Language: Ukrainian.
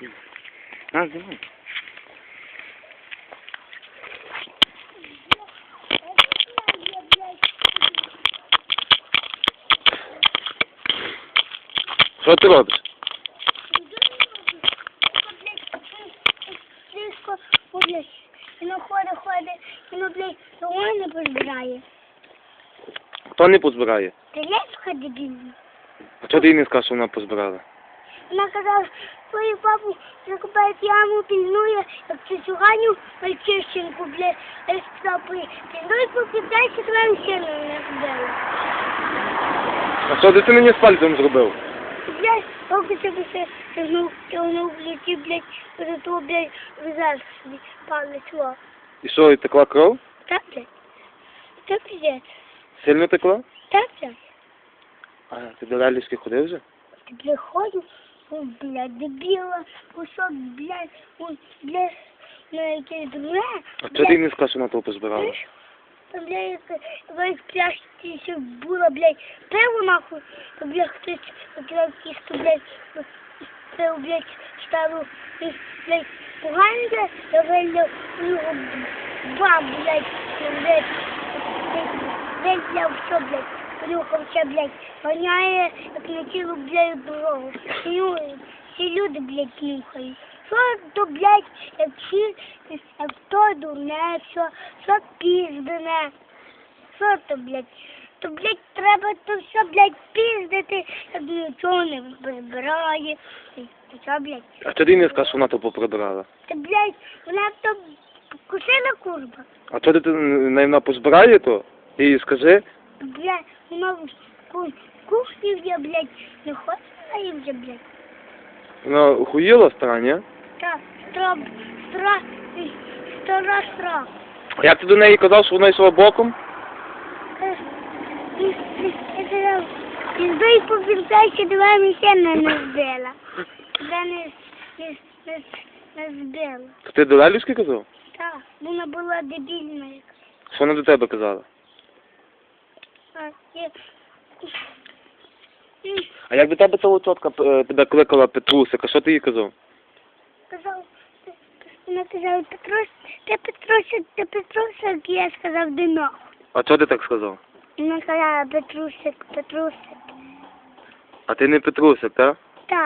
знімай. На, знімай. Що ти робиш? Слишком, блядь, воно ходить, ходить, воно, блядь, того не позбирає. Хто не позбирає? Ти леска дебільна. А чого ти їй не сказав, що вона позбирала? Вона казала, твою папу закупає яму, пільнує, як цюцюганю мальчишеньку, блядь, а я сказав, пільнуй, поки дальше твоєму сину не збила. А що ти мені з пальцем зробив? Блядь, поки себе все тягнув, тягнув, блядь, і, блядь, до того, блядь, визаж собі палець, во. І що, і текла кров? Так, блядь? Так, піздець. Сильно текла? Так, блядь. А ти до ляльськи ходив вже? Ты приходишь, ой, блядь, дебила, кусок, блядь, ой, блядь, на якесь друге. А чого ти не вона того позбирала? Знаєш, Там, блядь, якась пляшці ще було, блядь, пиво нахуй, то, блядь, хтось поклав кістку, блядь, пив, блядь, стару, блядь, погано, блядь, я вилив у нього бам, блядь, блядь, блядь, блядь, все, блядь, Плюхався, блядь, воняє, як на цілу, блядь, дорогу. Ну, всі люди, блядь, нюхають. Що то, блядь, як всі, як то дурне, що, що піздене. Що то, блядь? То, блядь, треба то все, блядь, піздити, як нічого не прибирає. І Що, блядь? А ти не сказав, що вона того поприбирала? Та, блядь, вона то кусила курба. А чого ти вона позбирає то? Їй скажи. Блядь, вона в ку- кухні вже, блядь, не хоче вже, блядь. Вона стара, ні? Так, стра, стра, стара, стра. А як ти до неї казав, що вона йшла боком? Я піздай повертайся, давай мені ще не збила. Тебе не, не, не, не збила. То ти до ляльськи казав? Так, вона була дебільна. яка. Що вона до тебе казала? А, і як би тебе ця тітка е, тебе кликала Петрусик, а що ти їй казав? Казав, вона казала, Петрус, ти Петрусик, ти Петросик, я сказав, де нахуй. А чого ти так сказав? Вона казала, Петрусик, Петрусик. А ти не Петрусик, так? Так.